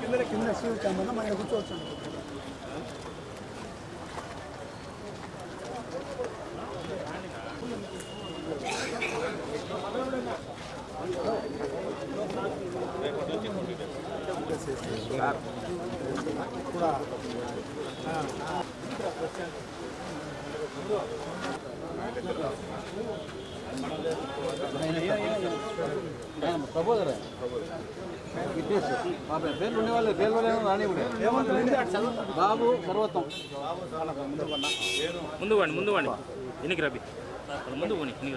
కింద కింద సీట్ కమ్మన్నా మన కూర్చోవచ్చు పేర్లు ఉండేవాళ్ళు పేర్లు రాని బాబు సర్వత్వం ముందు వాడి ముందు వాడి ఎన్నికి రబి. ముందు పోనీ ఎన్నికి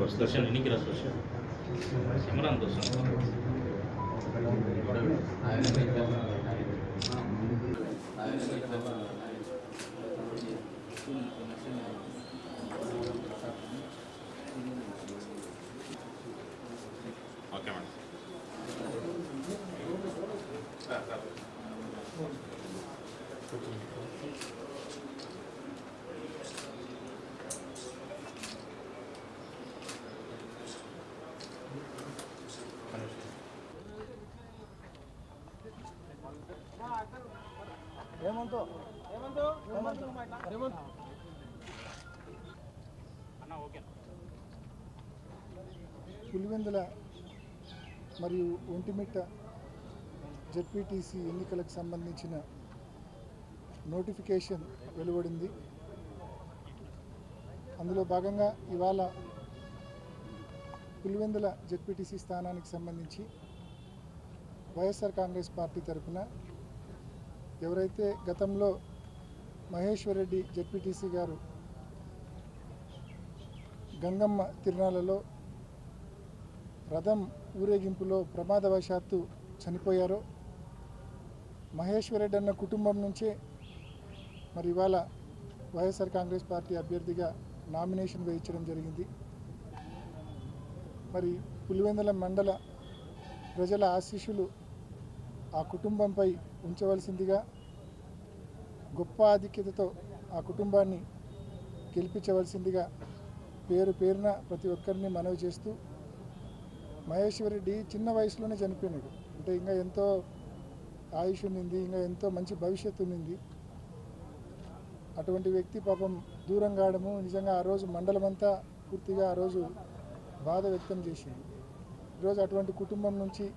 చూసి దర్శన్ ఎన్నికి రా చూసి కెమెరా దోస్తాను ఓకే మేడం ఏమంతో అన్న ఓకే. పులివెందుల మరియు ఒంటిమిట్ట జెడ్పీటీసీ ఎన్నికలకు సంబంధించిన నోటిఫికేషన్ వెలువడింది. అందులో భాగంగా ఇవాళ పులివెందుల జెడ్పీటీసీ స్థానానికి సంబంధించి వైఎస్ఆర్ కాంగ్రెస్ పార్టీ తరఫున ఎవరైతే గతంలో మహేశ్వర్ రెడ్డి జెడ్పీటీసీ గారు గంగమ్మ తిరునాళ్ళలో రథం ఊరేగింపులో ప్రమాదవశాత్తు చనిపోయారో మహేశ్వర్ రెడ్డి అన్న కుటుంబం నుంచే మరి ఇవాళ వైఎస్ఆర్ కాంగ్రెస్ పార్టీ అభ్యర్థిగా నామినేషన్ వేయించడం జరిగింది. మరి పులివెందుల మండల ప్రజల ఆశీస్సులు ఆ కుటుంబంపై ఉంచవలసిందిగా గొప్ప ఆధిక్యతతో ఆ కుటుంబాన్ని గెలిపించవలసిందిగా పేరు పేరున ప్రతి ఒక్కరిని మనవి చేస్తూ మహేశ్వరరెడ్డి చిన్న వయసులోనే చనిపోయినాడు. అంటే ఇంకా ఎంతో ఆయుష్ ఉన్నింది ఇంకా ఎంతో మంచి భవిష్యత్తు ఉన్నింది. అటువంటి వ్యక్తి పాపం దూరం కావడము నిజంగా ఆ రోజు మండలం అంతా పూర్తిగా ఆ రోజు బాధ వ్యక్తం చేసింది. ఈరోజు అటువంటి కుటుంబం నుంచి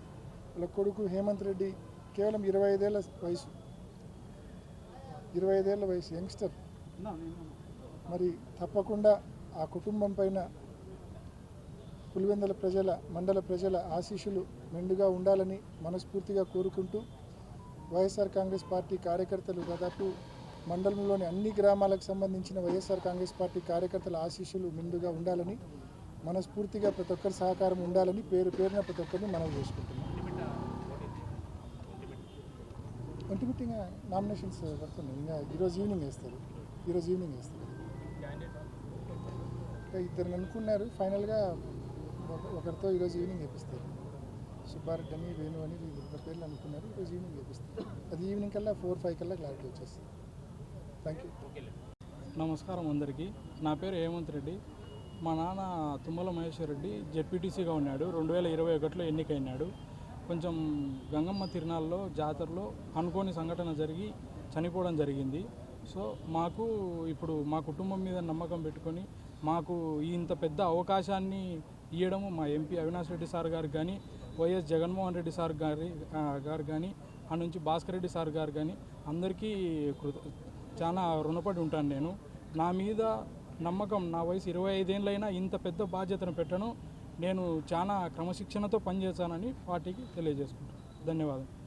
వాళ్ళ కొడుకు హేమంత్ రెడ్డి కేవలం ఇరవై ఐదేళ్ళ వయసు. ఇరవై ఐదేళ్ళ వయసు యంగ్స్టర్. మరి తప్పకుండా ఆ కుటుంబం పైన పులివెందుల ప్రజల మండల ప్రజల ఆశీస్సులు మెండుగా ఉండాలని మనస్ఫూర్తిగా కోరుకుంటూ వైఎస్ఆర్ కాంగ్రెస్ పార్టీ కార్యకర్తలు దాదాపు మండలంలోని అన్ని గ్రామాలకు సంబంధించిన వైఎస్ఆర్ కాంగ్రెస్ పార్టీ కార్యకర్తల ఆశీస్సులు మెండుగా ఉండాలని మనస్ఫూర్తిగా ప్రతి ఒక్కరి సహకారం ఉండాలని పేరు పేరున ప్రతి ఒక్కరిని మనవి చేసుకుంటున్నాం. ఒంటిమిట్టి ఇంకా నామినేషన్స్ పడుతున్నాయి ఇంకా ఈరోజు ఈవినింగ్ వేస్తారు ఈరోజు ఈవినింగ్ వేస్తారు ఇంకా ఇద్దరు అనుకున్నారు. ఫైనల్గా ఒక- ఒకరితో ఈరోజు ఈవినింగ్ వేపిస్తారు సుబ్బారెడ్డి అని వేణు అని ఇద్దరు పేర్లు అనుకున్నారు. ఈరోజు ఈవినింగ్ వేపిస్తారు అది ఈవినింగ్ కల్లా ఫోర్ ఫైవ్ కల్లా క్లారిటీ వచ్చేస్తుంది. థ్యాంక్ యూ నమస్కారం అందరికీ. నా పేరు హేమంత్ రెడ్డి. మా నాన్న తుమ్మల మహేశ్వర్ రెడ్డి జెడ్పీటీసీగా ఉన్నాడు. రెండు వేల ఇరవై ఒకటిలో ఎన్నికైనాడు. కొంచెం గంగమ్మ తిరునాళ్ళలో జాతరలో అనుకోని సంఘటన జరిగి చనిపోవడం జరిగింది. సో మాకు ఇప్పుడు మా కుటుంబం మీద నమ్మకం పెట్టుకొని మాకు ఇంత పెద్ద అవకాశాన్ని ఇవ్వడము మా ఎంపీ అవినాష్ రెడ్డి సార్ గారికి కానీ వైఎస్ జగన్మోహన్ రెడ్డి సార్ గారి గారు కానీ ఆ నుంచి భాస్కర్ రెడ్డి సార్ గారు కానీ అందరికీ కృత చాలా రుణపడి ఉంటాను నేను. నా మీద నమ్మకం నా వయసు ఇరవై ఐదేళ్ళైనా ఇంత పెద్ద బాధ్యతను పెట్టను. నేను చాలా క్రమశిక్షణతో పనిచేశానని పార్టీకి తెలియజేసుకుంటాను ధన్యవాదాలు.